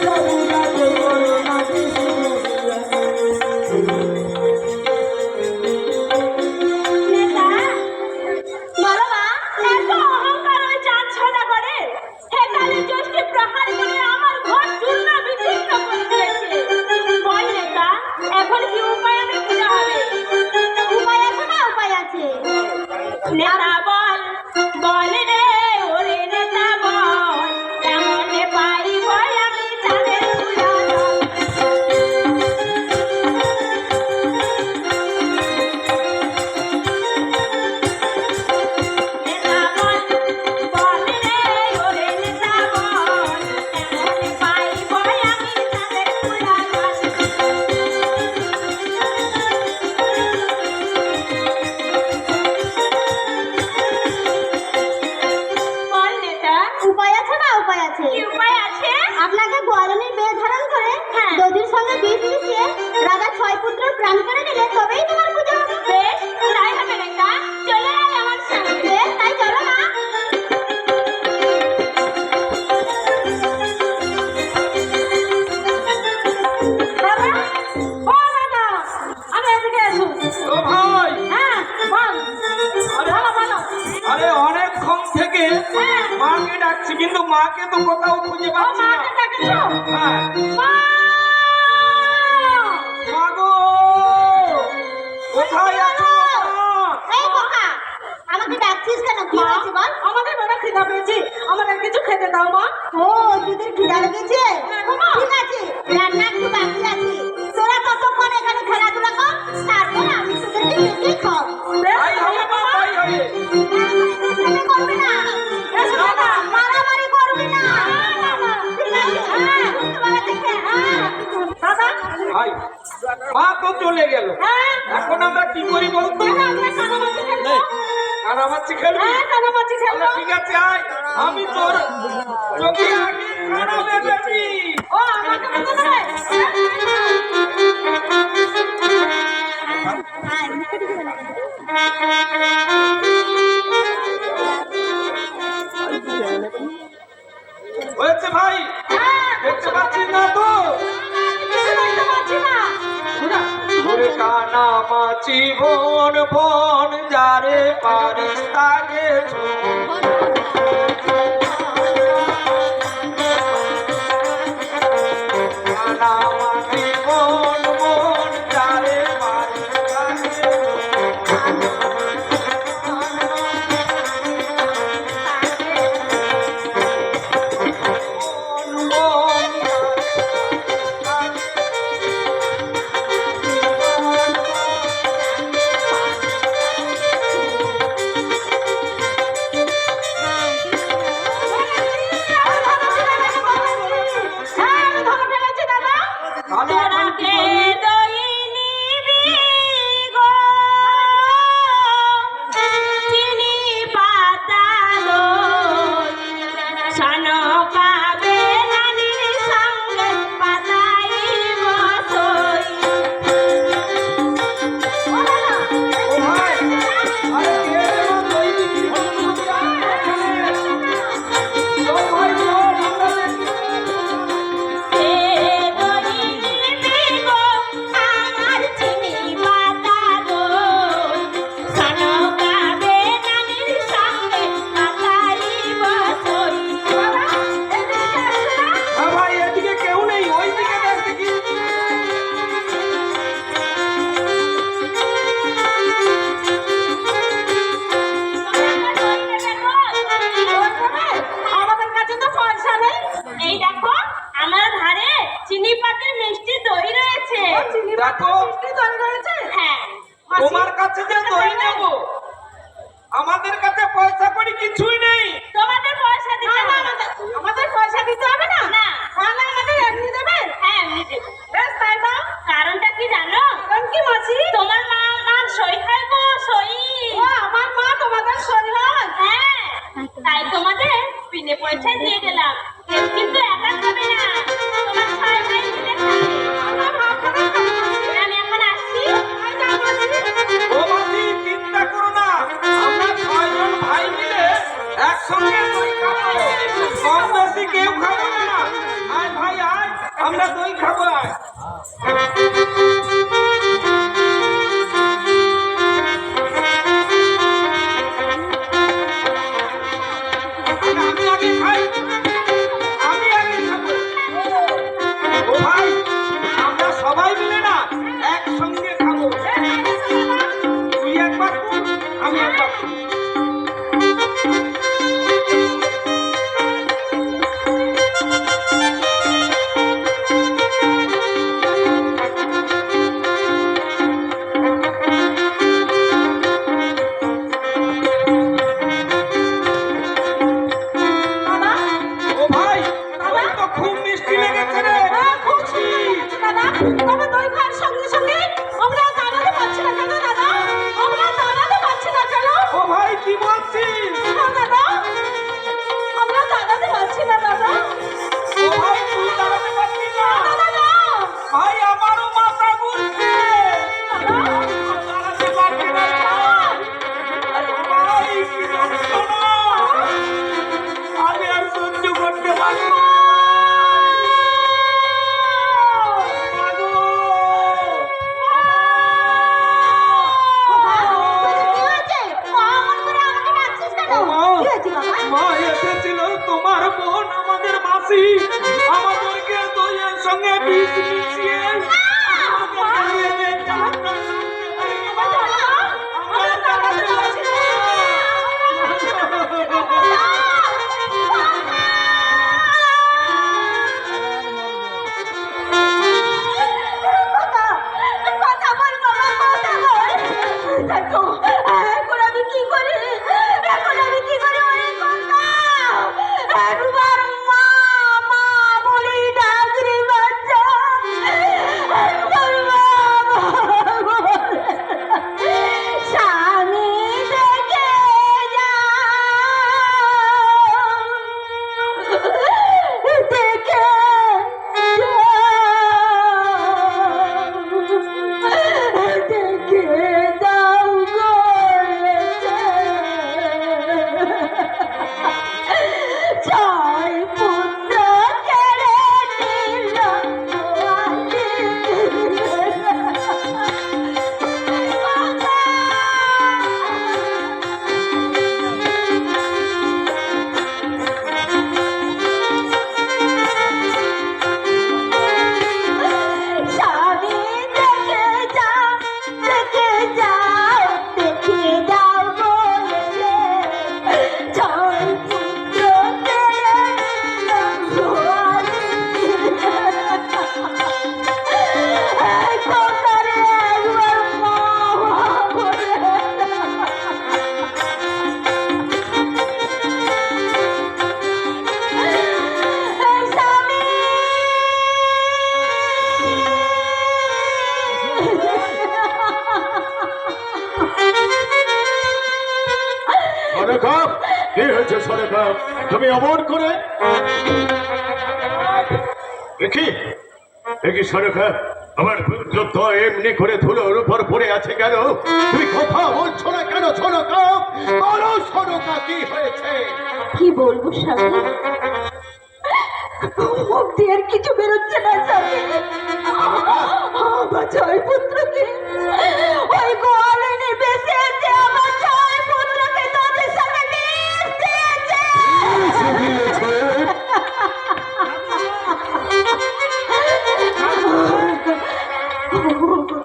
নেতা, প্রাণ করে দিলে তবেই তোমার পুজো হবে বেশ, তাই হবে নেতা। চলে আয় আমার সঙ্গে। তাই চলো মা আরে হ্যাঁ, অনেকক্ষণ থেকে হ্যাঁ। মাকে ডাকছি কিন্তু মাকে তো কোথাও খুঁজে পাচ্ছি না? হ্যাঁ কোথায় আছো? এই খোকা আমাকে ডাকছিস কেন? কি হয়েছে বল? আমাদের বড় খিদা পেয়েছে। আমাদের কিছু খেতে দাও মা। ও তোদের খিদা লেগেছে? হ্যাঁ ঠিক আছে রান্না একটু বাকি আছে। কানামাছি খেলবি? হ্যাঁ কানামাছি খেলব। আচ্ছা, ঠিক আছে আয় আমি তোর চোখে আগে ও আমাকে দেবে? হয়েছে ভাই। হ্যাঁ দেখতে পাচ্ছিস না তো? কানা মাছি বন বন যারে পারিস তাকে দই রয়েছে হ্যাঁ তোমার কাছে যে দই নেব আমাদের কাছে পয়সা করি কিছুই নেই। তোমাদের পয়সা দিতে হবে। আমাদের পয়সা দিতে হবে না? তাহলে আমাদের এমনি দেবে? হ্যাঁ এমনি দেবে। বেশ তাই দাও। কারণটা কি জানো? কারণ কি মাসি? তোমার মা আমার সই খাইবো সই। ও আমার মা তোমাদের সই হয় হ্যাঁ তাই তোমাদের বিনে পয়সায় দিয়ে গেলাম। কিন্তু একা খাবে না। তোমার ছয় ভাই মিলে খাবে। সঙ্গে ভাই আয়। আমরা দই খাব আয় সঙ্গে বিষ মিশিয়ে যাও কি হয়েছে সরেখা তুমি অমন করে। দেখি দেখি সরেখা আমার পুত্র এমনি করে ধুলোর উপর পড়ে আছে কেন? তুমি কথা বলছো না কেন সরকা বলো সরকা কি হয়েছে? কি বলব স্বামী মুখ দিয়ে আর কিছু বেরোচ্ছে না স্বামী আমার ছয় পুত্রকে ওই গোয়ালিনী বেঁচে আছে আমার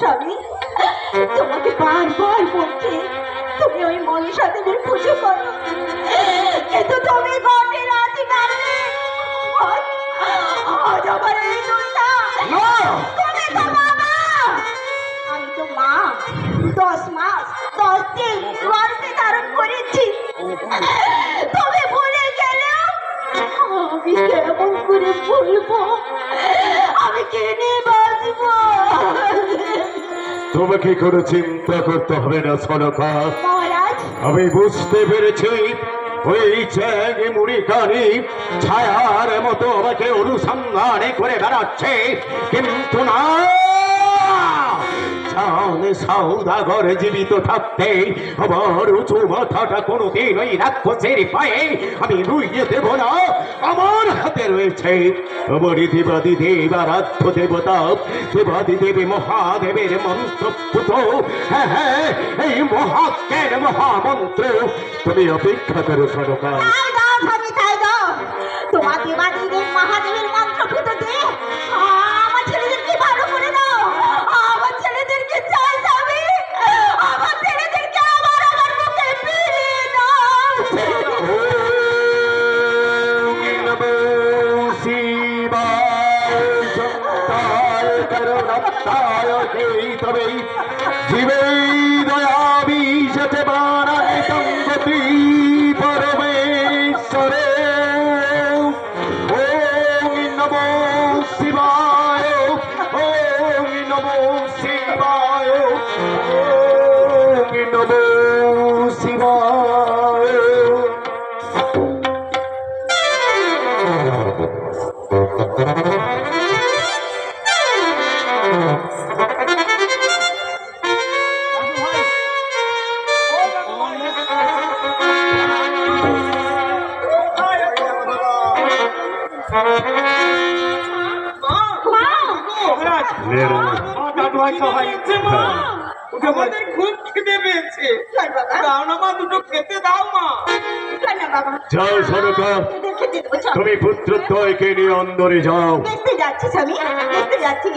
স্বামী, তোমাকে বারবার বলছি, তুমি ওই মনীষা দেবীর পুজো করো। কিন্তু তুমি ঘটে রাজি পারবে আজ আমার এই দুলটা ভুলবো আমি বাঁচবো। তোমাকে কোনো চিন্তা করতে হবে না মহারাজ। আমি বুঝতে পেরেছি ওই চ্যাং মুড়িকারি ছায়ার মতো আমাকে অনুসন্ধানে করে বেড়াচ্ছে কিন্তু না। জান সৌদাগর জীবিত থাকতে। আমার উঁচু মাথাটা কোনোদিন ওই রাক্ষসের পায়ে আমি রুইয়ে দেব না। আমার হাতে রয়েছে আমার দেবাদি দেবারাধ্য দেবতা। দেবাদি দেবী মহাদেবের মন্ত্রপুত। হ্যাঁ হ্যাঁ এই মহাজ্ঞান মহামন্ত্র। তুমি অপেক্ষা করো সরকার। তাই দাও সন্তায় করুণাত্তায় কেতবে জীবে দয়া বিশতে বারায় তঙ্গতি পরমেশ্বরে। ওম নমো শিবায়, ওম নমো শিবায়, ওম নমো শিবায়। আমাদের খুব খিদে পেয়েছে দাও না মা দাও মা যাও সরকা তুমি পুত্রদ্বয়কে নিয়ে অন্দরে যাও। দেখতে যাচ্ছি স্বামী, দেখতে যাচ্ছি।